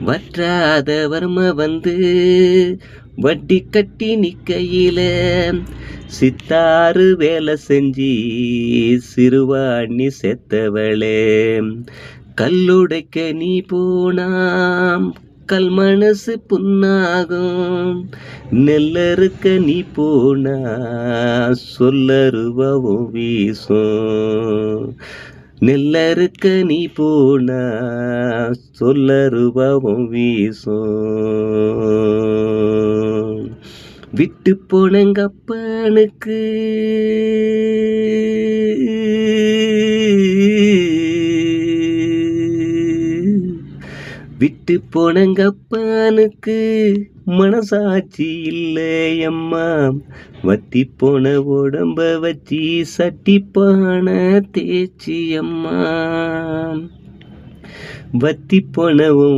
வற்றாத வர்ம வந்து வட்டி கட்டி நிக்கையில சித்தாறு வேலை செஞ்சி சிறுவாணி செத்தவளே. கல்லுடைக்க நீ போனாம் கல் மனசு புண்ணாகும். நெல்லறுக்க நீ போனா சொல்லருவவும் வீசும். நெல்லருக்க நீ போனா சொல்லருபவம் வீசும். விட்டு போனங்கப்பனுக்கு விட்டு போனங்கப்பானுக்கு மனசாட்சி இல்லையம்மா வத்தி போன உடம்ப வச்சு சட்டிப்பான தேச்சி அம்மா. வத்தி போனவும்